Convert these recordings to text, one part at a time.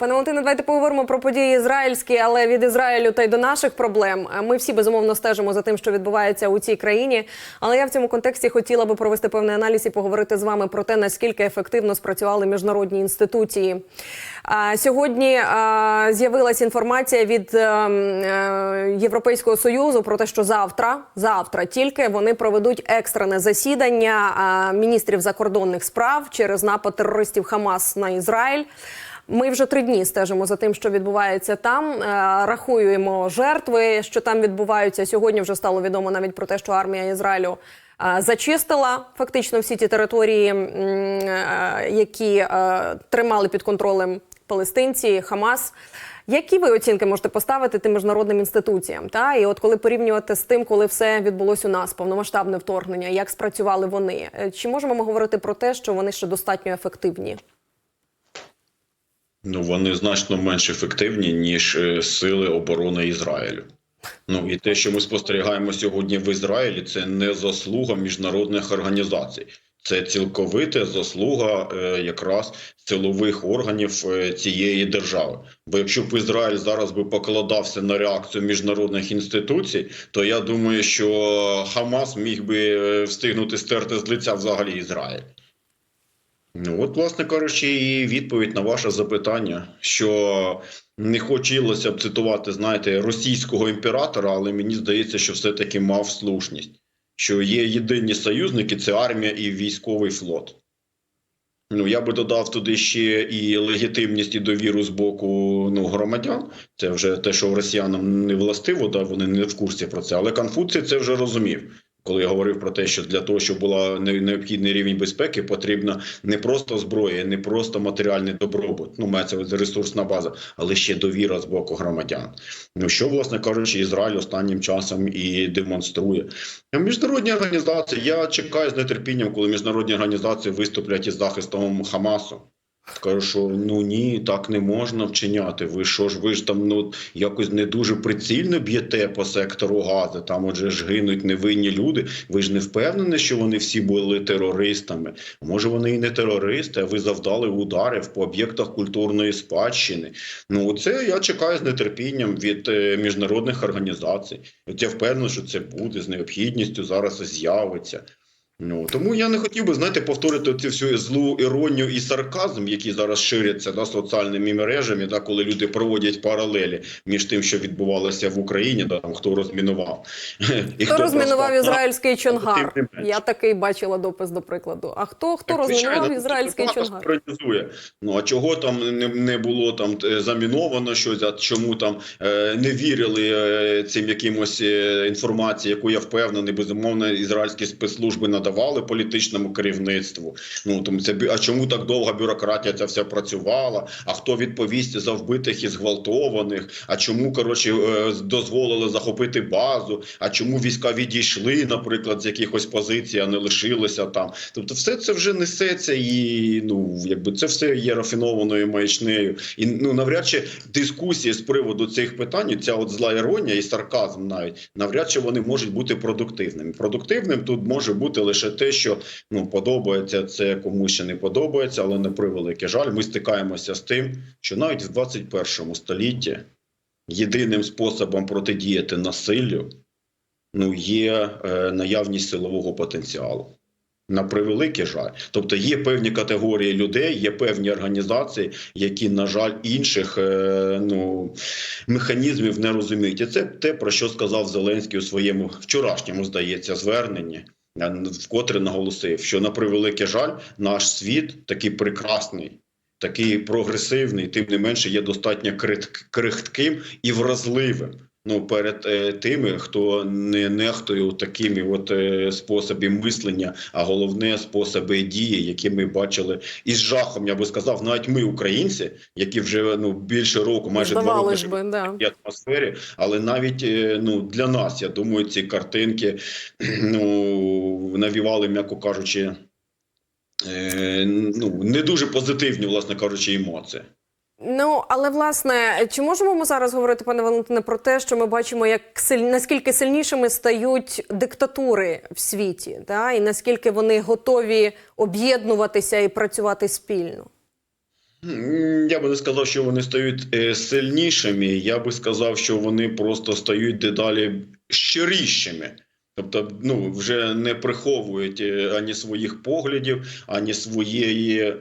Пане Валентине, давайте поговоримо про події ізраїльські, але від Ізраїлю та й до наших проблем. Ми всі безумовно стежимо за тим, що відбувається у цій країні. Але я в цьому контексті хотіла би провести певний аналіз і поговорити з вами про те, наскільки ефективно спрацювали міжнародні інституції. Сьогодні з'явилася інформація від е, е, Європейського союзу про те, що завтра, завтра тільки вони проведуть екстрене засідання міністрів закордонних справ через напад терористів Хамас на Ізраїль. Ми вже три дні стежимо за тим, що відбувається там. е, Рахуємо жертви, що там відбуваються. Сьогодні вже стало відомо навіть про те, що армія Ізраїлю е, зачистила фактично всі ті території, е, які тримали під контролем палестинці, Хамас. Які ви оцінки можете поставити тим міжнародним інституціям? Та і от коли порівнювати з тим, коли все відбулось у нас, повномасштабне вторгнення, як спрацювали вони? Чи можемо ми говорити про те, що вони ще достатньо ефективні? Ну, вони значно менш ефективні, ніж е, сили оборони Ізраїлю. Ну і те, що ми спостерігаємо сьогодні в Ізраїлі, це не заслуга міжнародних організацій. Це цілковита заслуга е, якраз силових органів е, цієї держави. Бо якщо б Ізраїль зараз би покладався на реакцію міжнародних інституцій, то я думаю, що Хамас міг би встигнути стерти з лиця взагалі Ізраїль. Ну, от, власне кажучи, і відповідь на ваше запитання, що не хотілося б цитувати, знаєте, російського імператора, але мені здається, що все-таки мав слушність, що є єдині союзники це армія і військовий флот. Ну, я би додав туди ще і легітимність, і довіру з боку ну, громадян. Це вже те, що росіянам не властиво, да, вони не в курсі про це. Але Конфуцій це вже розумів. Коли я говорив про те, що для того, щоб була необхідний рівень безпеки, потрібна не просто зброя, не просто матеріальний добробут, ну мається ресурсна база, але ще довіра з боку громадян. Ну що, власне кажучи, Ізраїль останнім часом і демонструє. Міжнародні організації. Я чекаю з нетерпінням, коли міжнародні організації виступлять із захистом Хамасу. Скажу, що ну ні, так не можна вчиняти. Ви що ж, ви ж там ну якось не дуже прицільно б'єте по сектору Гази. Там отже ж гинуть невинні люди. Ви ж не впевнені, що вони всі були терористами. Може, вони і не терористи, а ви завдали ударів по об'єктах культурної спадщини. Ну це я чекаю з нетерпінням від е, міжнародних організацій. От я впевнений, що це буде з необхідністю зараз з'явиться. Ну тому я не хотів би знаєте повторити цю всю злу іронію і сарказм, які зараз ширяться да, соціальними мережами, да, коли люди проводять паралелі між тим, що відбувалося в Україні, да, там хто розмінував і Хто розмінував проспав. ізраїльський Чонгар? Я такий бачила допис до прикладу. А хто хто Так, розмінував це ізраїльський Чонгар? Ну а чого там не, не було там е, заміновано щось? А чому там е, не вірили е, цим якимось інформації, яку я впевнений, безумовно, ізраїльські спецслужби надавали політичному керівництву. Ну тому це а чому так довго бюрократія ця вся працювала? А хто відповість за вбитих і зґвалтованих? А чому коротше е, дозволили захопити базу? А чому війська відійшли, наприклад, з якихось позицій, а не лишилися там? Тобто, все це вже несеться, і ну якби це все є рафінованою маячнею. І ну навряд чи дискусії з приводу цих питань, ця от зла іронія і сарказм, навіть навряд чи вони можуть бути продуктивними. Продуктивним тут може бути лише те, що ну подобається це комусь ще не подобається, але на превеликий жаль, ми стикаємося з тим, що навіть в 21 столітті єдиним способом протидіяти насиллю ну є е, наявність силового потенціалу. На превеликий жаль, тобто є певні категорії людей, є певні організації, які, на жаль, інших е, ну механізмів не розуміють. І це те, про що сказав Зеленський у своєму вчорашньому, здається, зверненні, вкотре наголосив, що на превеликий жаль, наш світ такий прекрасний. Такий прогресивний, тим не менше є достатньо крихтким і вразливим. Ну, перед е, тими, хто не нехтує такими от е, способами мислення, а головне способи дії, які ми бачили із жахом, я би сказав, навіть ми, українці, які вже ну більше року, майже два роки би, да. в атмосфері, але навіть е, ну для нас, я думаю, ці картинки ну навівали, м'яко кажучи, е, ну не дуже позитивні, власне кажучи, емоції. Ну але власне, чи можемо ми зараз говорити, пане Валентине, про те, що ми бачимо, як силь... наскільки сильнішими стають диктатури в світі, да? і наскільки вони готові об'єднуватися і працювати спільно? Я би не сказав, що вони стають е, сильнішими. Я би сказав, що вони просто стають дедалі щирішими. Тобто, ну вже не приховують е, ані своїх поглядів, ані своєї.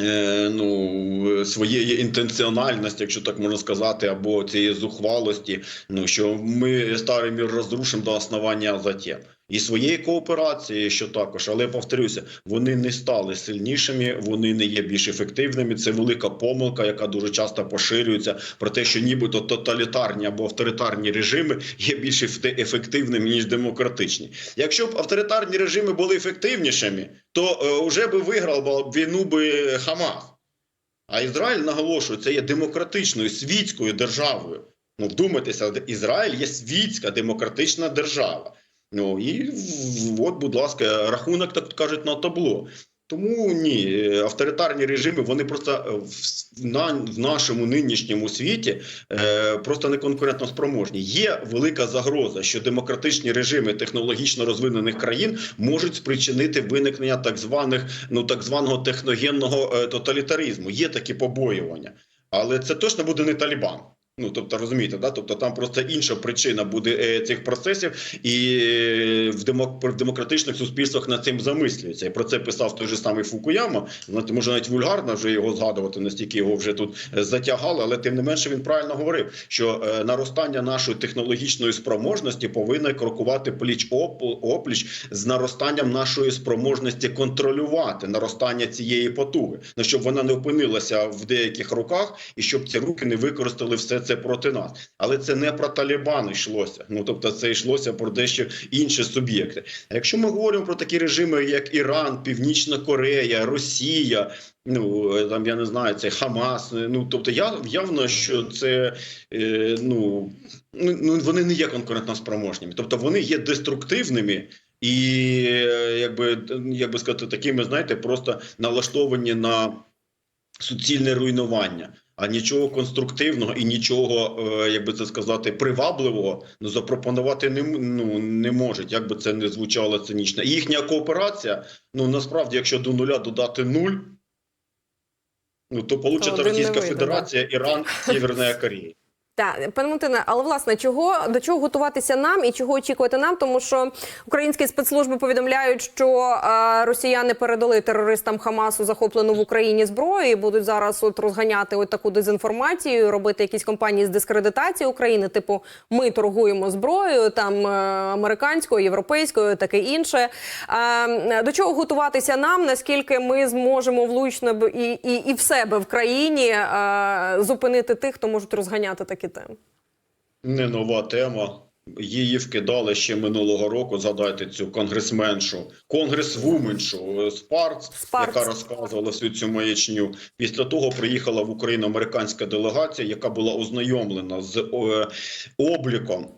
Е, Ну, своєї інтенціональності, якщо так можна сказати, або цієї зухвалості, ну що ми старий мір розрушимо до основання затем. І своєї кооперації, що також, але повторюся, вони не стали сильнішими, вони не є більш ефективними. Це велика помилка, яка дуже часто поширюється про те, що нібито тоталітарні або авторитарні режими є більш ефективними ніж демократичні. Якщо б авторитарні режими були ефективнішими, то е, вже би виграв війну би Хамас. А Ізраїль наголошую, це є демократичною світською державою. Ну, вдумайтеся, Ізраїль є світська демократична держава. Ну і от, будь ласка, рахунок так кажуть на табло. Тому ні, авторитарні режими вони просто е, в, на, в нашому нинішньому світі е, просто не конкурентно спроможні. Є велика загроза, що демократичні режими технологічно розвинених країн можуть спричинити виникнення так званих ну так званого техногенного е, тоталітаризму. Є такі побоювання, але це точно буде не Талібан. Ну, тобто, розумієте, да? тобто там просто інша причина буде е, цих процесів, і е, в, в демократичних суспільствах над цим замислюються. І про це писав той же самий Фукуяма. Може навіть вульгарно вже його згадувати, настільки його вже тут е, затягали, але тим не менше він правильно говорив, що наростання нашої технологічної спроможності повинно крокувати пліч опліч з наростанням нашої спроможності контролювати наростання цієї потуги, ну щоб вона не опинилася в деяких руках, і щоб ці руки не використали все це проти нас. Але це не про Талібан йшлося. Ну тобто, це йшлося про дещо інші суб'єкти. А якщо ми говоримо про такі режими, як Іран, Північна Корея, Росія. Ну там я не знаю, це Хамас. Ну тобто, я явно, що це е, ну, ну ну, вони не є конкурентно спроможними. Тобто вони є деструктивними і якби як би сказати, такими, знаєте, просто налаштовані на суцільне руйнування. А нічого конструктивного і нічого, е, як би це сказати, привабливого ну, запропонувати не, ну, не можуть, як би це не звучало цинічно. І їхня кооперація, ну насправді, якщо до нуля додати нуль, ну то получиться Російська вийде, Федерація, Іран, Сєвєрна Корея. Так, пане Монтине, але власне чого до чого готуватися нам і чого очікувати нам? Тому що українські спецслужби повідомляють, що е, росіяни передали терористам Хамасу захоплену в Україні зброю і будуть зараз от розганяти от таку дезінформацію, робити якісь кампанії з дискредитації України, типу ми торгуємо зброєю, там е, американською, європейською, таке інше. Е, до чого готуватися нам? Наскільки ми зможемо влучно і, і, і в себе в країні е, зупинити тих, хто можуть розганяти такі теми? Не нова тема. Її вкидали ще минулого року. Згадайте цю конгресменшу, конгресвуменшу Спарц, Спарц. яка розказувала всю цю маячню. Після того приїхала в Україну американська делегація, яка була ознайомлена з е, обліком.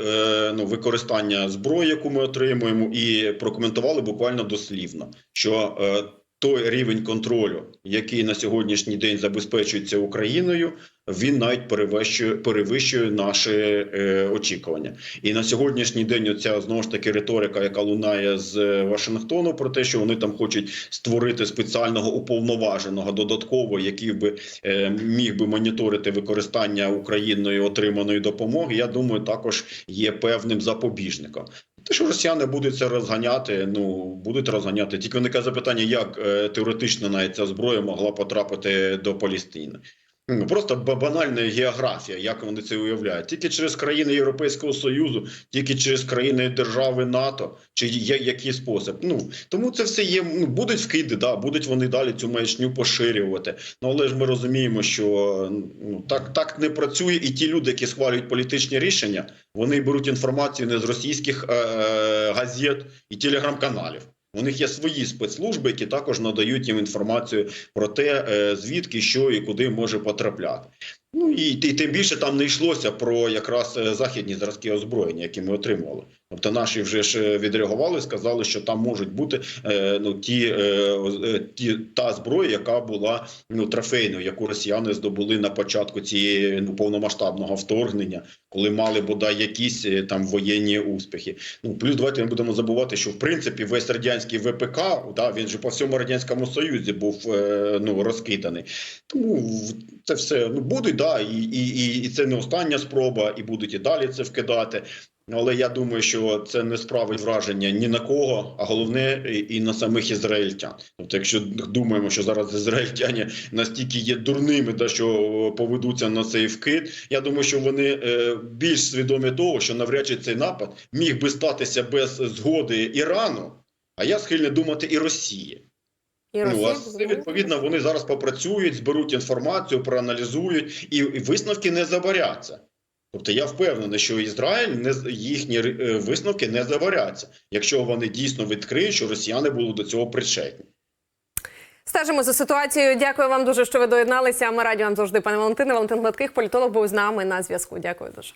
е, ну, використання зброї, яку ми отримуємо, і прокоментували буквально дослівно, що е, той рівень контролю, який на сьогоднішній день забезпечується Україною, він навіть перевищує, перевищує наші е, очікування. І на сьогоднішній день оця знову ж таки риторика, яка лунає з е, Вашингтону, про те, що вони там хочуть створити спеціального уповноваженого додатково, який би е, міг би моніторити використання Україною отриманої допомоги. Я думаю, також є певним запобіжником. Те, що росіяни будуть це розганяти, ну будуть розганяти. Тільки виникає запитання, як е, теоретично навіть ця зброя могла потрапити до Палістини. Ну, Просто банальна географія, як вони це уявляють. Тільки через країни Європейського Союзу, тільки через країни держави НАТО, чи я- який спосіб. Ну тому це все є. Ну будуть вкиди, да, будуть вони далі цю маячню поширювати. Ну але ж ми розуміємо, що ну так, так не працює, і ті люди, які схвалюють політичні рішення, вони беруть інформацію не з російських е, е, газет і телеграм-каналів. У них є свої спецслужби, які також надають їм інформацію про те, е, звідки що і куди може потрапляти. Ну і, і тим більше там не йшлося про якраз е, західні зразки озброєння, які ми отримували. Тобто наші вже ж відреагували, сказали, що там можуть бути е, ну ті, е, е, ті та зброя, яка була ну трофейною, яку росіяни здобули на початку цієї ну повномасштабного вторгнення, коли мали бодай якісь е, там воєнні успіхи. Ну плюс давайте не будемо забувати, що в принципі весь радянський ВПК, да, він же по всьому радянському союзі був е, ну розкиданий. Тому це все ну будуть, да, і, і, і це не остання спроба, і будуть і далі це вкидати. Але я думаю, що це не справить враження ні на кого, а головне і- на самих ізраїльтян. Тобто, якщо думаємо, що зараз ізраїльтяни настільки є дурними, да, що поведуться на цей вкид, я думаю, що вони е, більш свідомі того, що навряд чи цей напад міг би статися без згоди Ірану, а я схильний думати і Росії. І Ну, а це, відповідно, вони зараз попрацюють, зберуть інформацію, проаналізують, і висновки не забаряться. Тобто я впевнений, що Ізраїль не їхні е, висновки не заваряться, якщо вони дійсно відкриють, що росіяни були до цього причетні. Стежимо за ситуацією. Дякую вам дуже, що ви доєдналися. Ми раді вам завжди, пане Валентине. Валентин Гладких, політолог, був з нами на зв'язку. Дякую дуже.